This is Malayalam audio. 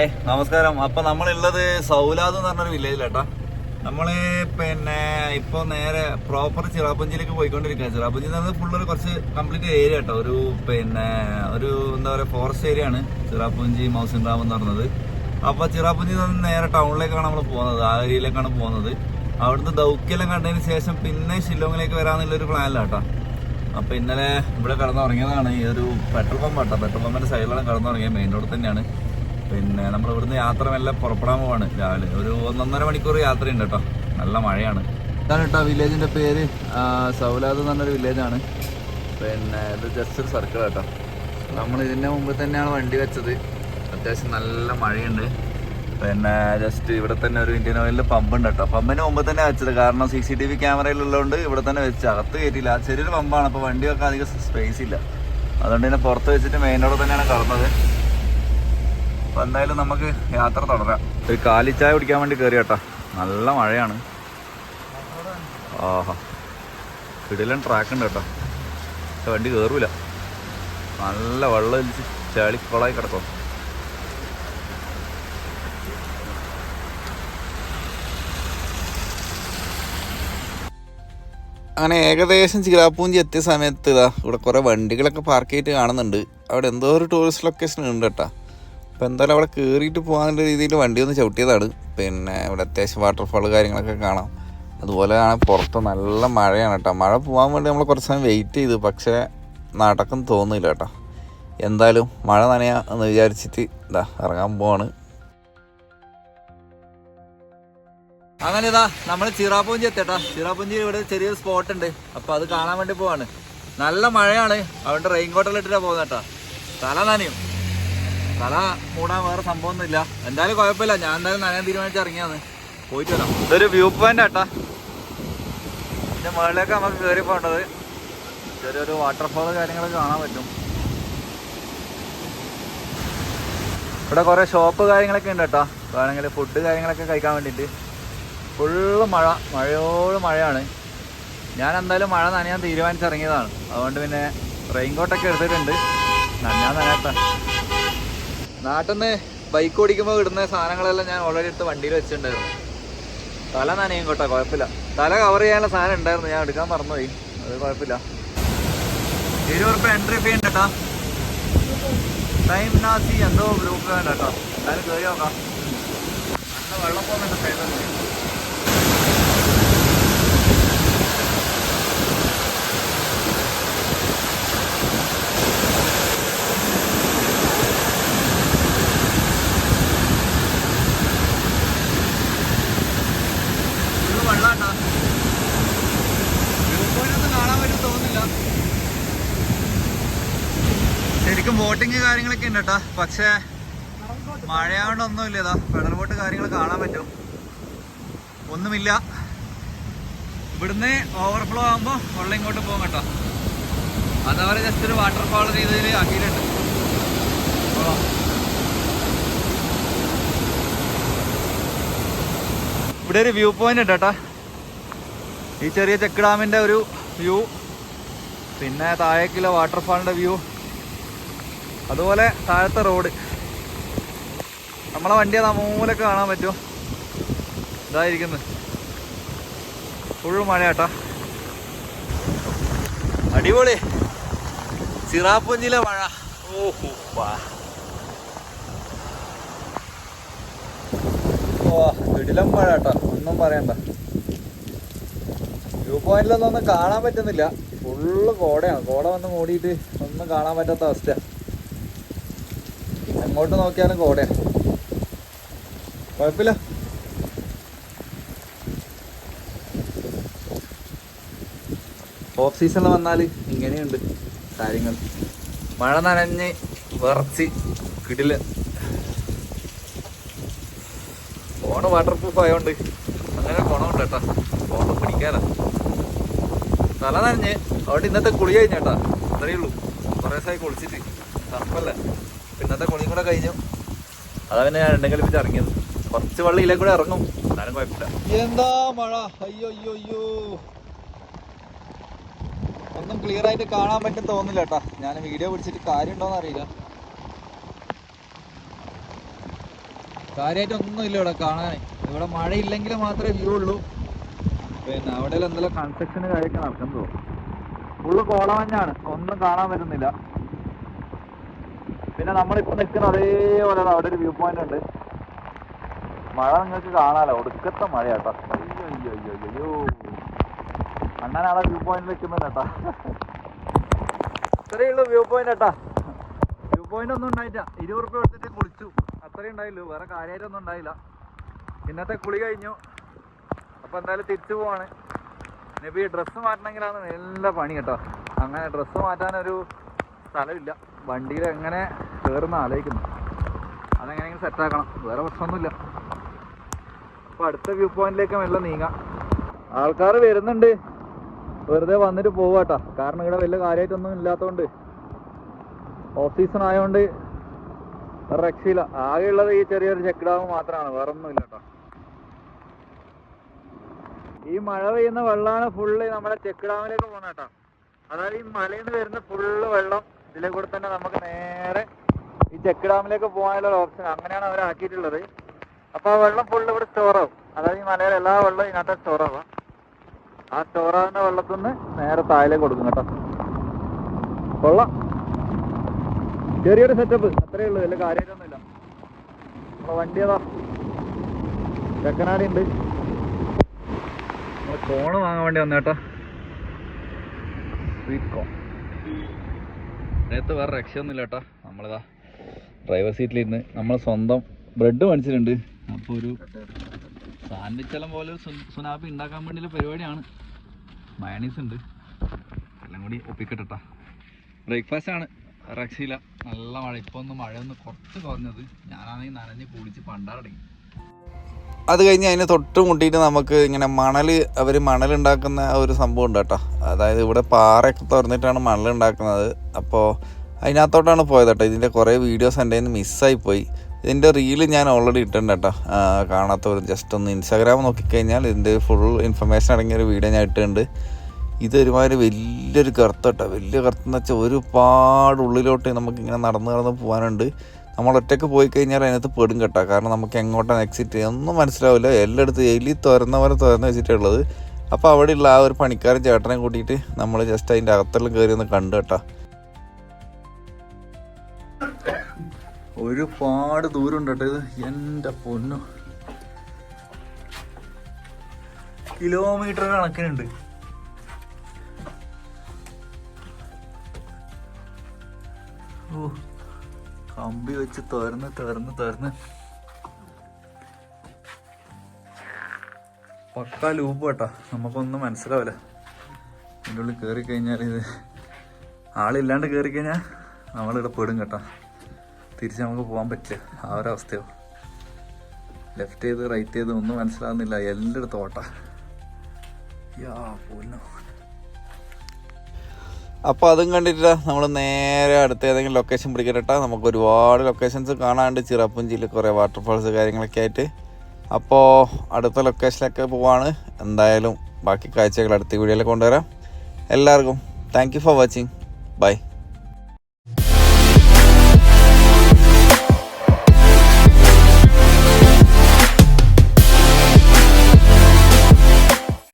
ഹായ്. നമസ്കാരം. അപ്പൊ നമ്മളുള്ളത് സൗലാദ് എന്ന് പറഞ്ഞൊരു വില്ലേജിലാട്ടാ. നമ്മൾ പിന്നെ ഇപ്പൊ നേരെ പ്രോപ്പർ ചിറാപുഞ്ചിയിലേക്ക് പോയിക്കൊണ്ടിരിക്കുക ചിറാപ്പുഞ്ചി എന്ന് പറഞ്ഞാൽ ഫുള്ളൊരു കുറച്ച് കംപ്ലീറ്റ് ഏരിയ കേട്ടോ ഒരു പിന്നെ ഒരു എന്താ പറയുക ഫോറസ്റ്റ് ഏരിയ ആണ് ചിറാപ്പുഞ്ചി മൗസിൻ ഡാം എന്ന് പറഞ്ഞത്. അപ്പൊ ചിറാപ്പുഞ്ചി നിന്ന് നേരെ ടൗണിലേക്കാണ് നമ്മൾ പോകുന്നത്. ആ ഏരിയയിലേക്കാണ് പോകുന്നത്. അവിടുന്ന് ദൗക്കെല്ലാം കണ്ടതിന് ശേഷം പിന്നെ ഷില്ലോങ്ങിലേക്ക് വരാന്നുള്ളൊരു പ്ലാനിലാട്ടാ. അപ്പൊ ഇന്നലെ ഇവിടെ കടന്നുറങ്ങിയതാണ്. ഈ ഒരു പെട്രോൾ പമ്പ് കേട്ടോ പെട്രോൾ പമ്പിന്റെ സൈഡിലാണ് കടന്നുറങ്ങിയത്. മെയിൻ റോഡ് തന്നെയാണ്. പിന്നെ നമ്മൾ ഇവിടുന്ന് യാത്ര മെല്ലെ പുറപ്പെടാൻ പോവാണ് രാവിലെ. ഒരു ഒന്നൊന്നര മണിക്കൂർ യാത്രയുണ്ട് കേട്ടോ. നല്ല മഴയാണ്. ഇതാണ് കേട്ടോ പേര്. സൗലാദ് എന്ന് പറഞ്ഞൊരു വില്ലേജാണ്. പിന്നെ ഇത് ജസ്റ്റ് ഒരു സർക്കിൾ കേട്ടോ നമ്മൾ ഇതിന്റെ മുമ്പ് തന്നെയാണ് വണ്ടി വെച്ചത്. അത്യാവശ്യം നല്ല മഴയുണ്ട്. പിന്നെ ജസ്റ്റ് ഇവിടെ തന്നെ ഒരു ഇന്ത്യൻ ഓയിലിൽ പമ്പ് ഉണ്ട് കേട്ടോ. പമ്പിന് മുമ്പ് തന്നെ വെച്ചത്. കാരണം സി സി ടി വി ക്യാമറയിലുള്ളതുകൊണ്ട് ഇവിടെ തന്നെ വെച്ച് അകത്ത് കയറ്റിയില്ല. ചെറിയൊരു പമ്പാണ് അപ്പോൾ വണ്ടി വെക്കാൻ അധികം സ്പേസ് ഇല്ല. അതുകൊണ്ട് തന്നെ പുറത്ത് വെച്ചിട്ട് മെയിൻ റോഡ് തന്നെയാണ് കടന്നത്. അപ്പോൾ എന്തായാലും നമുക്ക് യാത്ര തുടരാം. ഒരു കാലിച്ചായ കുടിക്കാൻ വേണ്ടി കയറി കേട്ടോ നല്ല മഴയാണ്. ആഹാ. കിടിലൻ ട്രാക്ക് ഉണ്ട് കേട്ടോ. പക്ഷെ വണ്ടി കയറൂല നല്ല വെള്ളം ഒലിച്ച് ചളിക്കുളമായി കിടക്കും. അങ്ങനെ ഏകദേശം ചിറാപ്പൂഞ്ചി എത്തിയ സമയത്ത് ഇതാ ഇവിടെ കുറേ വണ്ടികളൊക്കെ പാർക്ക് ചെയ്തിട്ട് കാണുന്നുണ്ട്. അവിടെ എന്തോ ഒരു ടൂറിസ്റ്റ് ലൊക്കേഷൻ ഉണ്ട് കേട്ടോ. അപ്പോൾ എന്തായാലും അവിടെ കയറിയിട്ട് പോകാനുള്ള രീതിയിൽ വണ്ടി ഒന്ന് ചവിട്ടിയതാണ്. പിന്നെ ഇവിടെ അത്യാവശ്യം വാട്ടർഫാൾ കാര്യങ്ങളൊക്കെ കാണാം. അതുപോലെ ആണ് പുറത്ത് നല്ല മഴയാണ് കേട്ടോ. മഴ പോകാൻ വേണ്ടി നമ്മൾ കുറച്ച് സമയം വെയിറ്റ് ചെയ്തു. പക്ഷേ നടക്കം തോന്നില്ല കേട്ടോ. എന്തായാലും മഴ നനയാ എന്ന് വിചാരിച്ചിട്ട് ഇതാ ഇറങ്ങാൻ പോവാണ്. അങ്ങനെ ഇതാ നമ്മൾ ചിറാപ്പൂഞ്ചി എത്തേട്ടാ ചിറാപ്പൂഞ്ചി ഇവിടെ ചെറിയൊരു സ്പോട്ട് ഉണ്ട്. അപ്പോൾ അത് കാണാൻ വേണ്ടി പോവാണ്. നല്ല മഴയാണ്. അവിടെ റെയിൻ കോട്ടെല്ലാം കേട്ടാ. തല നനയും. തല മൂടാൻ വേറെ സംഭവമൊന്നുമില്ല. എന്തായാലും കുഴപ്പമില്ല. ഞാൻ എന്തായാലും നനയാൻ തീരുമാനിച്ച് ഇറങ്ങിയാന്ന് പോയിട്ട് വരാം. ഇതൊരു വ്യൂ പോയിന്റ് ആട്ടാ. ഇതിന്റെ മുകളിലേക്ക് നമുക്ക് കയറി പോകേണ്ടത് ചെറിയൊരു വാട്ടർഫോൾ കാര്യങ്ങളൊക്കെ കാണാൻ പറ്റും. ഇവിടെ കുറെ ഷോപ്പ് കാര്യങ്ങളൊക്കെ ഉണ്ട് കേട്ടോ. വേണമെങ്കിൽ ഫുഡ് കാര്യങ്ങളൊക്കെ കഴിക്കാൻ വേണ്ടിയിട്ട്. ഫുള്ള് മഴ മഴയോട് മഴയാണ്. ഞാൻ എന്തായാലും മഴ നനയാൻ തീരുമാനിച്ചിറങ്ങിയതാണ് അതുകൊണ്ട് പിന്നെ റെയിൻ കോട്ടൊക്കെ എടുത്തിട്ടുണ്ട്. നനയാൻ നനയട്ടെ. നാട്ടിൽ നിന്ന് ബൈക്ക് ഓടിക്കുമ്പോൾ ഇടുന്ന സാധനങ്ങളെല്ലാം ഞാൻ ഓൾറെഡി എടുത്ത് വണ്ടിയിൽ വെച്ചിട്ടുണ്ടായിരുന്നു. തല നനയും കേട്ടോ കുഴപ്പമില്ല. തല കവർ ചെയ്യാനുള്ള സാധനം ഉണ്ടായിരുന്നു ഞാൻ എടുക്കാൻ മറന്നുപോയി. അത് കുഴപ്പമില്ല. ഇരുപത് റുപ്യ എൻട്രി ഫീ ഉണ്ട് കേട്ടോ ടൈം നാസി എന്തോ ഗ്രൂപ്പ് വേണ്ട കേട്ടോ എന്തായാലും കയറി നോക്കാം. നല്ല വെള്ളം പോകുന്നുണ്ട് ഫുള്ള് വെള്ളാട്ടാ വ്യൂ പോയിന്റ് ഒന്നും കാണാൻ പറ്റും തോന്നുന്നില്ല ശരിക്കും ബോട്ടിങ് കാര്യങ്ങളൊക്കെ ഉണ്ട് കേട്ടോ പക്ഷേ മഴയാവണ്ടൊന്നും ഇല്ല ഇതാ പെഡൽ ബോട്ട് കാര്യങ്ങൾ കാണാൻ പറ്റും. ഒന്നുമില്ല. ഇവിടുന്ന് ഓവർഫ്ലോ ആകുമ്പോൾ വെള്ളം ഇങ്ങോട്ട് പോകും കേട്ടോ. അതവരെ ജസ്റ്റ് ഒരു വാട്ടർഫാൾ രീതിയിൽ ആക്കിയിട്ടുണ്ട് ഇവിടെ ഒരു വ്യൂ പോയിന്റ് ഉണ്ട് കേട്ടോ ഈ ചെറിയ ചെക്ക് ഡാമിന്റെ ഒരു വ്യൂ പിന്നെ താഴേക്കുള്ള വാട്ടർഫാളിന്റെ വ്യൂ അതുപോലെ താഴത്തെ റോഡ്. നമ്മളെ വണ്ടി അത് മൂലൊക്കെ കാണാൻ പറ്റും ഇതായിരിക്കുന്നു. ഫുള്ള് മഴ കേട്ടാ അടിപൊളി. സിറാപ്പുഞ്ചിലെ മഴ. ഓഹോ ഓ ഇടിലം മഴ കേട്ടോ ഒന്നും പറയണ്ട. വ്യൂ പോയിന്റിലൊന്നും ഒന്നും കാണാൻ പറ്റുന്നില്ല. ഫുള്ള് കോടയാണ്. കോട വന്ന് മൂടിയിട്ട് ഒന്നും കാണാൻ പറ്റാത്ത അവസ്ഥ എങ്ങോട്ട് നോക്കിയാലും കോടയാണ് കുഴപ്പമില്ല ഓഫ് സീസണിൽ വന്നാൽ ഇങ്ങനെയുണ്ട് കാര്യങ്ങൾ. മഴ നനഞ്ഞ് വിറച്ച് കിടിൽ. ഫോണ് വാട്ടർ പ്രൂഫ് ആയതുകൊണ്ട് അങ്ങനെ ഗുണമുണ്ട് കേട്ടാ. ഫോണ് പിടിക്കാനാ തല നനഞ്ഞ് അവിടെ ഇന്നത്തെ കുളി കഴിഞ്ഞേട്ടാ അത്രയേ ഉള്ളൂ. കുറേ ദിവസമായി കുളിച്ചിട്ട്. തണുപ്പല്ലേ? അപ്പൊ ഇന്നത്തെ കുളിയും കൂടെ കഴിഞ്ഞു. പിന്നെ ഞാൻ രണ്ടും കളിപ്പിച്ച് ഇറങ്ങിയത്. കുറച്ച് വെള്ളം ഇതിലേക്ക് കൂടെ ഇറങ്ങും. എന്നാലും കുഴപ്പമില്ല. എന്താ മഴ? അയ്യോ അയ്യോ അയ്യോ. ഒന്നും ക്ലിയർ ആയിട്ട് കാണാൻ പറ്റും തോന്നില്ല കേട്ടാ. ഞാൻ വീഡിയോ പിടിച്ചിട്ട് കാര്യം ഉണ്ടോന്ന് അറിയില്ല. കാര്യമായിട്ട് ഒന്നും ഇല്ല ഇവിടെ കാണാൻ ഇവിടെ മഴ ഇല്ലെങ്കിൽ മാത്രമേ വ്യൂ ഉള്ളൂ. പിന്നെ അവിടെ എന്തെല്ലാം കൺസ്ട്രക്ഷൻ കാര്യമൊക്കെ നടക്കുന്നു. ഫുള്ള് കോളമഞ്ഞാണ് ഒന്നും കാണാൻ പറ്റുന്നില്ല. പിന്നെ നമ്മളിപ്പോ നിൽക്കുന്ന അതേപോലെ അവിടെ ഒരു വ്യൂ പോയിന്റ് ഉണ്ട്. മഴ നിങ്ങൾക്ക് കാണാലോ? ഒടുക്കത്തെ മഴയാട്ടോ. അയ്യോ അയ്യോ അയ്യോ അയ്യോ അണ്ണനാളെ വ്യൂ പോയിന്റ് നിൽക്കുന്നത് കേട്ടാ ഇത്രയുള്ള വ്യൂ പോയിന്റ് കേട്ടാ. വ്യൂ പോയിന്റ് ഒന്നും ഉണ്ടായില്ല. ഇരുപത് റുപ്യ എടുത്തിട്ട് കുളിച്ചു അത്രയും ഉണ്ടായില്ലു വേറെ കാര്യമായിട്ടൊന്നും ഉണ്ടായില്ല. ഇന്നത്തെ കുളി കഴിഞ്ഞു. അപ്പൊ എന്തായാലും തിരിച്ചു പോവാണ്. ഇനിയിപ്പോ ഈ ഡ്രസ്സ് മാറ്റണമെങ്കിലാണ് നല്ല പണി കേട്ടോ. അങ്ങനെ ഡ്രസ്സ് മാറ്റാനൊരു സ്ഥലമില്ല. വണ്ടിയിൽ എങ്ങനെ കയറുന്ന ആലോചിക്കുന്നു അതെങ്ങനെയെങ്കിലും സെറ്റാക്കണം വേറെ പ്രശ്നമൊന്നുമില്ല. അപ്പൊ അടുത്ത വ്യൂ പോയിന്റിലേക്ക് മെല്ലെ നീങ്ങാം. ആൾക്കാർ വരുന്നുണ്ട്. വെറുതെ വന്നിട്ട് പോവാട്ടാ. കാരണം ഇവിടെ വലിയ കാര്യമായിട്ടൊന്നും ഇല്ലാത്തതുകൊണ്ട് ഓഫ് സീസൺ ആയതുകൊണ്ട് വേറെ രക്ഷയില്ല. ആകെയുള്ളത് ഈ ചെറിയൊരു ചെക്ക് ഡാം മാത്രമാണ് വേറെ ഒന്നും ഇല്ലാട്ടോ ഈ മഴ പെയ്യുന്ന വെള്ളമാണ് ഫുള്ള് നമ്മുടെ ചെക്ക് ഡാമിലേക്ക് പോകുന്നത് കേട്ടോ അതായത് ഈ മലയിൽ നിന്ന് വരുന്ന ഫുള്ള് വെള്ളം ഇതിലെ കൂടെ തന്നെ നമുക്ക് നേരെ ഈ ചെക്ക് ഡാമിലേക്ക് പോകാനുള്ള ഓപ്ഷൻ അങ്ങനെയാണ് അവർ ആക്കിയിട്ടുള്ളത്. അപ്പോൾ ആ വെള്ളം ഫുള്ള് ഇവിടെ സ്റ്റോർ ആവും. അതായത് ഈ മലയിലെ എല്ലാ വെള്ളവും ഇതിനകത്ത് സ്റ്റോർ ആവാം. ആ സ്റ്റോർ ആവുന്ന വെള്ളത്തിൽ നിന്ന് നേരെ താഴേക്ക് കൊടുക്കും കേട്ടോ. കൊള്ളാം. ചെറിയൊരു സെറ്റപ്പ് അത്രേ ഉള്ളൂ. വലിയ കാര്യമായിട്ടൊന്നുമില്ല. നമ്മളെ വണ്ടി അതാ. ചെക്കനാടി ഉണ്ട് ഫോണ് വാങ്ങാൻ വേണ്ടി വന്നേട്ടോ സ്വീറ്റ് കോൺ നേരത്തെ വേറെ രക്ഷയൊന്നുമില്ല കേട്ടോ. നമ്മളിതാ ഡ്രൈവർ സീറ്റിലിരുന്ന് നമ്മൾ സ്വന്തം ബ്രെഡ് മേടിച്ചിട്ടുണ്ട്. അപ്പോൾ ഒരു സാൻഡ്വിച്ച് എല്ലാം പോലെ ഒരു സു- സുനാപ്പി ഉണ്ടാക്കാൻ വേണ്ടിയുള്ള പരിപാടിയാണ്. മയണീസ് ഉണ്ട്. എല്ലാം കൂടി ഒപ്പിക്കട്ടെട്ടാ. ബ്രേക്ക്ഫാസ്റ്റ് ആണ്. രക്ഷയില്ല. നല്ല മഴ. ഇപ്പോൾ ഒന്ന് മഴ ഒന്ന് കുറച്ച് കുറഞ്ഞത്. ഞാനാണെങ്കിൽ നനഞ്ഞ് കുളിച്ച് പണ്ടാറടങ്ങി. അത് കഴിഞ്ഞ് അതിന് തൊട്ട് മുട്ടിയിട്ട് നമുക്ക് ഇങ്ങനെ മണൽ അവർ മണൽ ഉണ്ടാക്കുന്ന ഒരു സംഭവം ഉണ്ട് കേട്ടോ. അതായത് ഇവിടെ പാറയൊക്കെ തുറന്നിട്ടാണ് മണൽ ഉണ്ടാക്കുന്നത് അപ്പോൾ അതിനകത്തോട്ടാണ് പോയത് കേട്ടോ. ഇതിന്റെ കുറേ വീഡിയോസ് എന്റെ നിന്ന് മിസ്സായി പോയി. ഇതിന്റെ റീൽ ഞാൻ ഓൾറെഡി ഇട്ടിട്ടുണ്ട് കേട്ടോ. കാണാത്തവരും ജസ്റ്റ് ഒന്ന് ഇൻസ്റ്റാഗ്രാം നോക്കിക്കഴിഞ്ഞാൽ ഇതിന്റെ ഫുൾ ഇൻഫർമേഷൻ അടങ്ങിയ ഒരു വീഡിയോ ഞാൻ ഇട്ടിട്ടുണ്ട്. ഇതൊരുമാതിരി വലിയൊരു കറുത്ത കേട്ടോ. വലിയ കറുത്തെന്ന് വെച്ചാൽ ഒരുപാട് ഉള്ളിലോട്ട് നമുക്കിങ്ങനെ നടന്ന് നടന്ന് പോകാനുണ്ട് നമ്മൾ ഒറ്റയ്ക്ക് പോയി കഴിഞ്ഞാൽ അതിനകത്ത് പെടും കേട്ടോ. കാരണം നമുക്ക് എങ്ങോട്ടാണ് എക്സിറ്റ് ഒന്നും മനസ്സിലാവില്ല. എല്ലായിടത്തും എലി തുറന്ന പോലെ തുറന്ന് വെച്ചിട്ടുള്ളത് അപ്പോൾ അവിടെയുള്ള ആ ഒരു പണിക്കാരൻ ചേട്ടനെ കൂട്ടിയിട്ട് നമ്മൾ ജസ്റ്റ് അതിന്റെ അകത്തെല്ലാം കയറി ഒന്ന് കണ്ടു കേട്ടോ. ഒരുപാട് ദൂരം ഉണ്ട് കേട്ടോ ഇത്. എന്റെ പൊന്നു. കിലോമീറ്റർ കണക്കിനുണ്ട്. കമ്പി വെച്ച് തുറന്ന് തുറന്ന് തുറന്ന് പക്കാ ലൂപ്പ് കേട്ടോ. നമുക്കൊന്നും മനസ്സിലാവില്ല. അതിന്റെ ഉള്ളിൽ കയറി കഴിഞ്ഞാൽ ഇത് ആളില്ലാണ്ട് കയറി കഴിഞ്ഞാൽ നമ്മളിവിടെ പെടും കേട്ടോ. തിരിച്ച് നമുക്ക് പോകാൻ പറ്റില്ല. ആ ഒരവസ്ഥയോ ലെഫ്റ്റ് ചെയ്ത് റൈറ്റ് ചെയ്ത് ഒന്നും മനസ്സിലാവുന്നില്ല. എല്ലായിടത്തും ഓട്ടാ. യാ പോലോ അപ്പോൾ അതും കണ്ടിട്ട് നമ്മൾ നേരെ അടുത്ത ഏതെങ്കിലും ലൊക്കേഷൻ പിടിക്കട്ടെ നമുക്ക് ഒരുപാട് ലൊക്കേഷൻസ് കാണാണ്ട് ചിറപ്പുഞ്ചിയിൽ കുറേ വാട്ടർഫാൾസ് കാര്യങ്ങളൊക്കെ ആയിട്ട്. അപ്പോൾ അടുത്ത ലൊക്കേഷനിലൊക്കെ പോവാണ്. എന്തായാലും ബാക്കി കാഴ്ചകൾ അടുത്ത വീഡിയോയിൽ കൊണ്ടുവരാം. എല്ലാവർക്കും താങ്ക് ഫോർ വാച്ചിങ് ബൈ